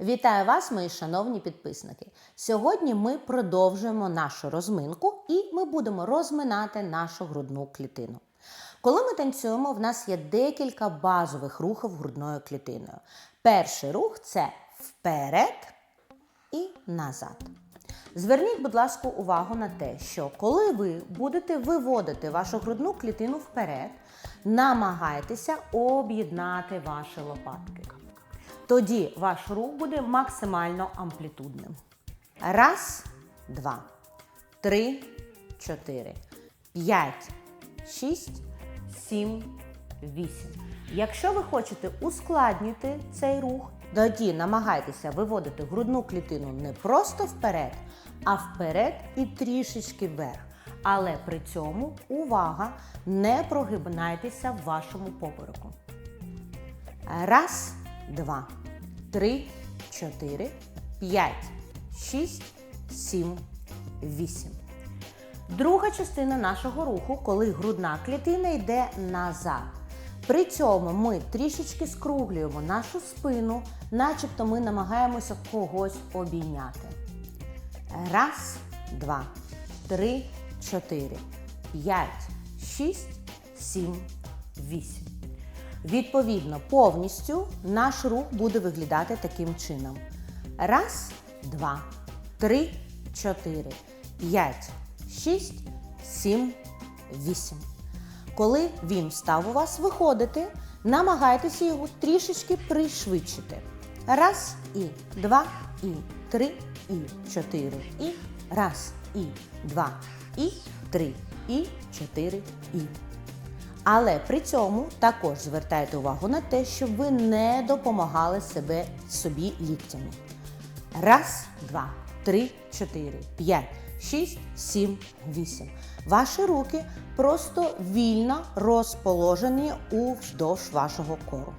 Вітаю вас, мої шановні підписники. Сьогодні ми продовжуємо нашу розминку і ми будемо розминати нашу грудну клітину. Коли ми танцюємо, в нас є декілька базових рухів грудною клітиною. Перший рух це вперед і назад. Зверніть, будь ласка, увагу на те, що коли ви будете виводити вашу грудну клітину вперед, намагайтеся об'єднати ваші лопатки. Тоді ваш рух буде максимально амплітудним. Раз, два, три, чотири, п'ять, шість, сім, вісім. Якщо ви хочете ускладнити цей рух, тоді намагайтеся виводити грудну клітину не просто вперед, а вперед і трішечки вверх. Але при цьому увага, не прогибнайтеся в вашому попереку. Раз, два, три, чотири, п'ять, шість, сім, вісім. Друга частина нашого руху, коли грудна клітина йде назад. При цьому ми трішечки скруглюємо нашу спину, начебто ми намагаємося когось обійняти. Раз, два, три, чотири, п'ять, шість, сім, вісім. Відповідно, повністю наш рух буде виглядати таким чином. Раз, два, три, чотири, п'ять, шість, сім, вісім. Коли він став у вас виходити, намагайтеся його трішечки пришвидшити. Раз, і два, і три, і чотири, і раз, і два, і три, і чотири, і. Але при цьому також звертайте увагу на те, щоб ви не допомагали себе собі ліктями. Раз, два, три, чотири, п'ять, шість, сім, вісім. Ваші руки просто вільно розположені уздовж вашого кору.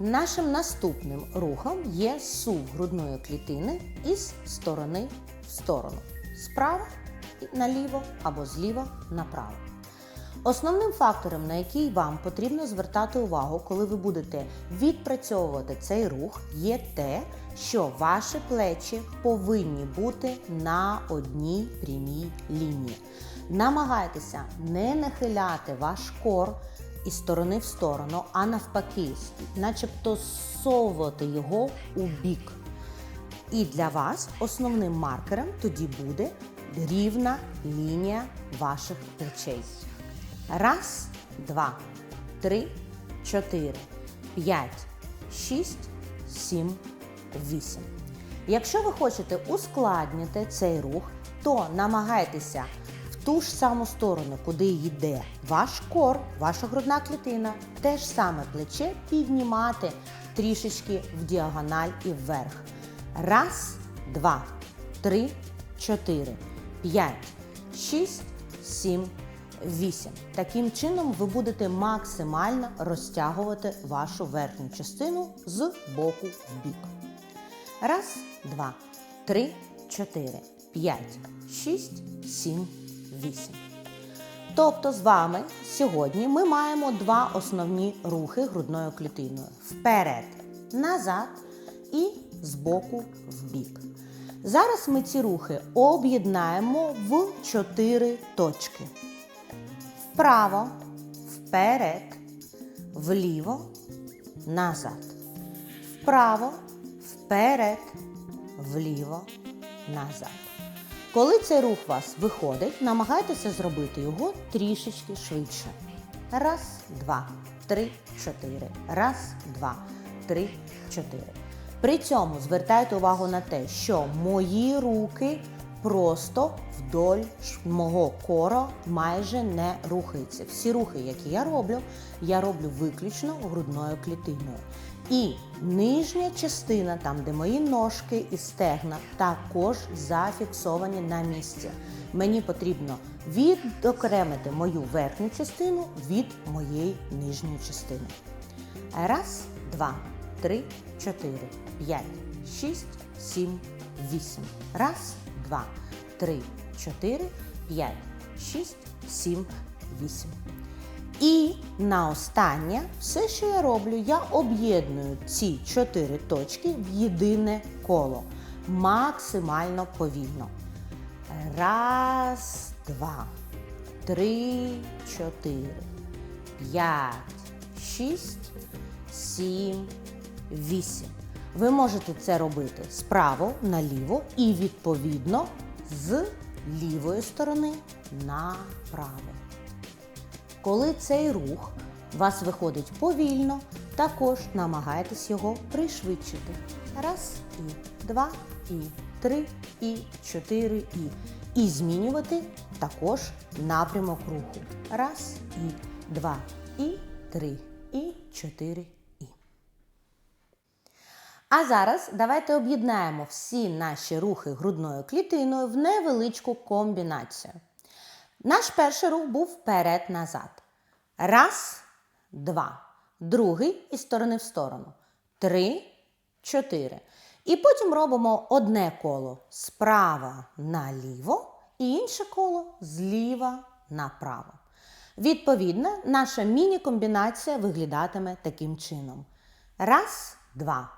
Нашим наступним рухом є сув грудної клітини із сторони в сторону. Справа наліво або зліва направо. Основним фактором, на який вам потрібно звертати увагу, коли ви будете відпрацьовувати цей рух, є те, що ваші плечі повинні бути на одній прямій лінії. Намагайтеся не нахиляти ваш кор із сторони в сторону, а навпаки, начебто совувати його у бік. І для вас основним маркером тоді буде рівна лінія ваших плечей. Раз, два, три, чотири, п'ять, шість, сім, вісім. Якщо ви хочете ускладнити цей рух, то намагайтеся в ту ж саму сторону, куди йде ваш кор, ваша грудна клітина, те ж саме плече піднімати трішечки в діагональ і вверх. Раз, два, три, чотири, п'ять, шість, сім, 8. Таким чином ви будете максимально розтягувати вашу верхню частину з боку в бік. Раз, два, три, чотири, п'ять, шість, сім, вісім. Тобто з вами сьогодні ми маємо два основні рухи грудною клітиною: вперед, назад і з боку в бік. Зараз ми ці рухи об'єднаємо в чотири точки вправо, вперед, вліво, назад. Вправо, вперед, вліво, назад. Коли цей рух вас виходить, намагайтеся зробити його трішечки швидше. Раз, два, три, чотири. Раз, два, три, чотири. При цьому звертайте увагу на те, що мої руки просто вдоль мого кора майже не рухається. Всі рухи, які я роблю, я роблю виключно грудною клітиною. І нижня частина, там де мої ножки і стегна, також зафіксовані на місці. Мені потрібно відокремити мою верхню частину від моєї нижньої частини. Раз, два, три, чотири, п'ять, шість, сім, вісім. Раз, два, три, чотири, п'ять, шість, сім, вісім. І на останнє все, що я роблю, я об'єдную ці чотири точки в єдине коло. Максимально повільно. Раз, два, три, чотири, п'ять, шість, сім, вісім. Ви можете це робити справа наліво і відповідно з лівої сторони направо. Коли цей рух вас виходить повільно, також намагайтесь його пришвидшити. Раз і два, і три, і чотири, і. І змінювати також напрямок руху. Раз і два, і три, і чотири. А зараз давайте об'єднаємо всі наші рухи грудною клітиною в невеличку комбінацію. Наш перший рух був вперед-назад. Раз, два. Другий із сторони в сторону. Три, чотири. І потім робимо одне коло справа наліво і інше коло зліва направо. Відповідно, наша міні-комбінація виглядатиме таким чином. Раз, два,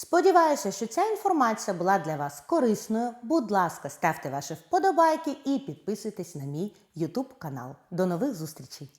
Сподіваюся, що ця інформація була для вас корисною. Будь ласка, ставте ваші вподобайки і підписуйтесь на мій YouTube канал. До нових зустрічей!